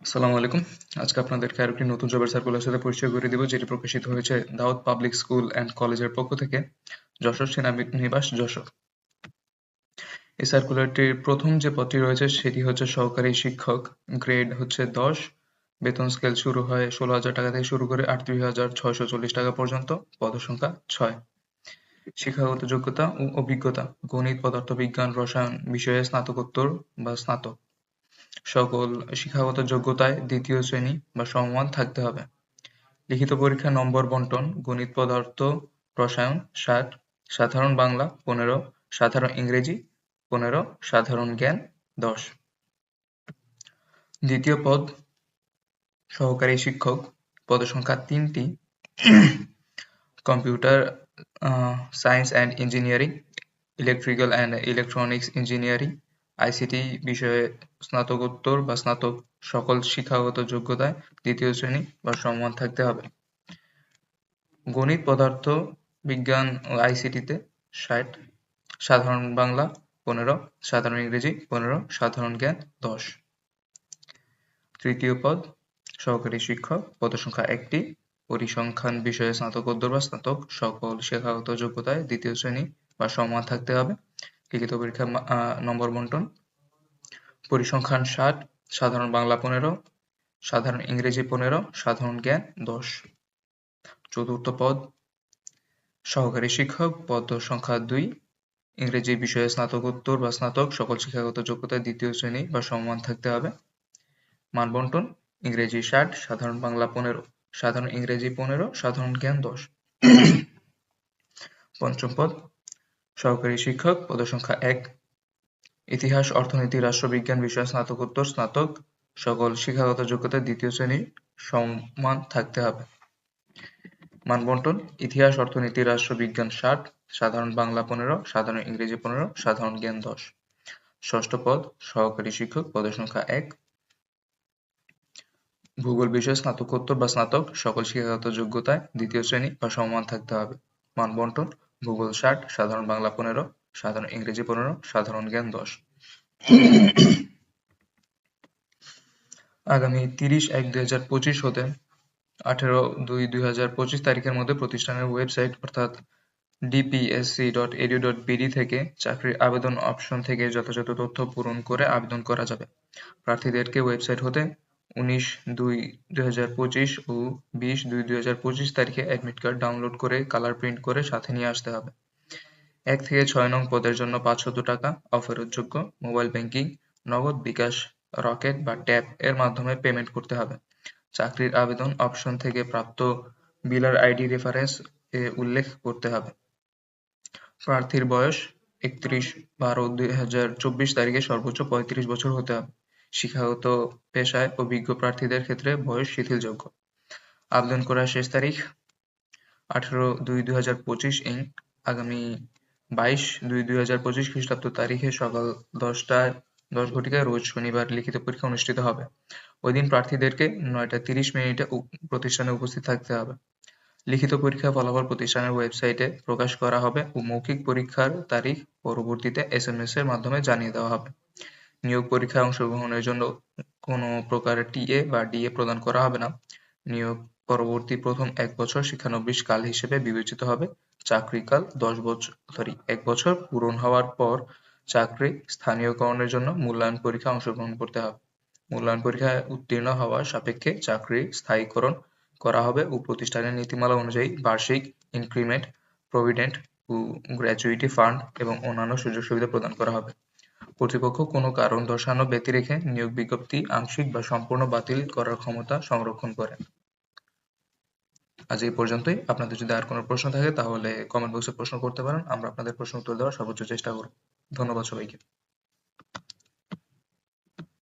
আসসালামু আলাইকুম। আজকে আপনাদেরকে আরেকটি নতুন জবের সার্কুলার সাথে পরিচয় করে দিব, যেটি প্রকাশিত হয়েছে দাউদ পাবলিক স্কুল অ্যান্ড কলেজের পক্ষ থেকে। যশোর সেনানিবাস যশোর। এই সার্কুলারটির প্রথম যে পদটি রয়েছে, সেটি হচ্ছে সহকারী শিক্ষক। গ্রেড হচ্ছে দশ। বেতন স্কেল শুরু হয় ষোলো হাজার টাকা থেকে শুরু করে আটত্রিশ হাজার ছয়শো চল্লিশ টাকা পর্যন্ত। পদসংখ্যা ছয়। শিক্ষাগত যোগ্যতা ও অভিজ্ঞতা। গণিত, পদার্থবিজ্ঞান, রসায়ন বিষয়ে স্নাতকোত্তর বা স্নাতক। সকল শিক্ষাগত যোগ্যতায় দ্বিতীয় শ্রেণি বা সমমান থাকতে হবে। লিখিত পরীক্ষা নম্বর বন্টন, গণিত পদার্থ, রসায়ন, ষাট, সাধারণ বাংলা পনেরো, সাধারণ ইংরেজি পনেরো, সাধারণ জ্ঞান দশ। দ্বিতীয় পদ, সহকারী শিক্ষক, পদসংখ্যা তিনটি, computer science and engineering, electrical and electronics engineering ICT বিষয়ে স্নাতকোত্তর বা স্নাতক সকল শিক্ষাগত যোগ্যতায় দ্বিতীয় শ্রেণি বা সমমান থাকতে হবে। গণিত পদার্থ বিজ্ঞান ও আইসিটিতে ষাট, সাধারণ বাংলা পনেরো, সাধারণ ইংরেজি পনেরো, সাধারণ জ্ঞান দশ। তৃতীয় পদ, সহকারী শিক্ষক, পদসংখ্যা একটি, পরিসংখ্যান বিষয়ে স্নাতকোত্তর বা স্নাতক সকল শিক্ষাগত যোগ্যতায় দ্বিতীয় শ্রেণি বা সমান থাকতে হবে। লিখিত পরীক্ষা নম্বর বন্টন পরিসংখ্যান ষাট সাধারণ বাংলা পনেরো, সাধারণ ইংরেজি পনেরো, সাধারণ জ্ঞান দশ। চতুর্থ পদ, সহকারী শিক্ষক, পদ সংখ্যা দুই, ইংরেজি বিষয়ে স্নাতকোত্তর বা স্নাতক সকল শিক্ষাগত যোগ্যতায় দ্বিতীয় শ্রেণি বা সমমান থাকতে হবে। মানবন্টন ইংরেজি ষাট, সাধারণ বাংলা পনেরো, সাধারণ ইংরেজি পনেরো, সাধারণ জ্ঞান দশ। পঞ্চম পদ, সহকারী শিক্ষক, পদ সংখ্যা এক ইতিহাস, অর্থনীতি, রাষ্ট্রবিজ্ঞান, বিষয়ে, স্নাতকোত্তর, স্নাতক, সকল শিক্ষাগত যোগ্যতায় দ্বিতীয় শ্রেণি সমান থাকতে হবে। মানবন্টন, ইতিহাস, অর্থনীতি, রাষ্ট্রবিজ্ঞান ষাট, সাধারণ বাংলা পনেরো, সাধারণ ইংরেজি পনেরো, সাধারণ জ্ঞান দশ। ষষ্ঠ পদ, সহকারী শিক্ষক, পদের সংখ্যা এক। ভূগোল, বিষয়ে, স্নাতকোত্তর বা স্নাতক, সকল শিক্ষাগত যোগ্যতায় দ্বিতীয় শ্রেণি বা সমমান থাকতে হবে। মানবন্টন, ভূগোল ষাট, সাধারণ বাংলা পনেরো সাধারণ ইংরেজি পনেরো, সাধারণ জ্ঞান দশ। আগামী তিরিশ এক দুই হাজার পঁচিশ হতে আঠেরো দুই দুই হাজার পঁচিশ তারিখের মধ্যে প্রতিষ্ঠানের ওয়েবসাইট অর্থাৎ DPSC dot edu dot BD থেকে চাকরির আবেদন অপশন থেকে যথাযথ তথ্য পূরণ করে আবেদন করা যাবে। প্রার্থীদেরকে ওয়েবসাইট হতে উনিশ দুই দুই হাজার পঁচিশ ও বিশ দুই দুই হাজার পঁচিশ তারিখে অ্যাডমিট কার্ড ডাউনলোড করে, কালার প্রিন্ট করে সাথে নিয়ে আসতে হবে। এক থেকে ছয় নং পদের জন্য পাঁচশত টাকা অফেরতযোগ্য মোবাইল ব্যাংকিং, নগদ বিকাশ, রকেট বা ট্যাপ এর মাধ্যমে পেমেন্ট করতে হবে। চাকরির আবেদন অপশন থেকে প্রাপ্ত বিলার আইডি রেফারেন্স এ উল্লেখ করতে হবে। প্রার্থীর বয়স একত্রিশ বারো দুই হাজার চব্বিশ তারিখে সর্বোচ্চ পঁয়ত্রিশ বছর হতে হবে। শিক্ষাগত পেশায় অভিজ্ঞ প্রার্থীদের ক্ষেত্রে বয়স শিথিলযোগ্য। আবেদন করার শেষ তারিখ আঠারো দুই দুই হাজার পঁচিশ ইং, আগামী বাইশ দুই দুই হাজার পঁচিশ খ্রিস্টাব্দ তারিখে সকাল দশটায় দশ ঘটিকায় রোজ শনিবার লিখিত পরীক্ষা অনুষ্ঠিত হবে। ওই দিন প্রার্থীদেরকে নয়টা তিরিশ মিনিটে প্রতিষ্ঠানে উপস্থিত থাকতে হবে। লিখিত পরীক্ষার ফলাফল প্রতিষ্ঠানের ওয়েবসাইটে প্রকাশ করা হবে ও মৌখিক পরীক্ষার তারিখ পরবর্তীতে এস এম এস এর মাধ্যমে জানিয়ে দেওয়া হবে। নিয়োগ পরীক্ষায় অংশগ্রহণের জন্য কোনো প্রকার টিএ বা ডিএ প্রদান করা হবে না। নিয়োগ পরবর্তী প্রথম এক বছর শিক্ষানবিশ কাল হিসেবে বিবেচিত হবে। চাকরিকাল দশ বছর সরি এক বছর পূরণ হওয়ার পর চাকরি স্থানীয়করণের জন্য মূল্যায়ন পরীক্ষা অংশগ্রহণ করতে হবে। মূল্যায়ন পরীক্ষায় উত্তীর্ণ হওয়ার সাপেক্ষে চাকরি স্থায়ীকরণ করা হবে ও প্রতিষ্ঠানের নীতিমালা অনুযায়ী বার্ষিক ইনক্রিমেন্ট প্রভিডেন্ট ও গ্র্যাচুইটি ফান্ড এবং অন্যান্য সুযোগ সুবিধা প্রদান করা হবে। কর্তৃপক্ষ কোনো কারণ দর্শানো ব্যতি রেখে নিয়োগ বিজ্ঞপ্তি আংশিক বা সম্পূর্ণ বাতিল করার ক্ষমতা সংরক্ষণ করে। আজ এই পর্যন্তই। আপনাদের যদি আর কোনো প্রশ্ন থাকে, তাহলে কমেন্ট বক্সে প্রশ্ন করতে পারেন। আমরা আপনাদের প্রশ্ন উত্তর দেওয়ার সর্বোচ্চ চেষ্টা করব। ধন্যবাদ সবাইকে।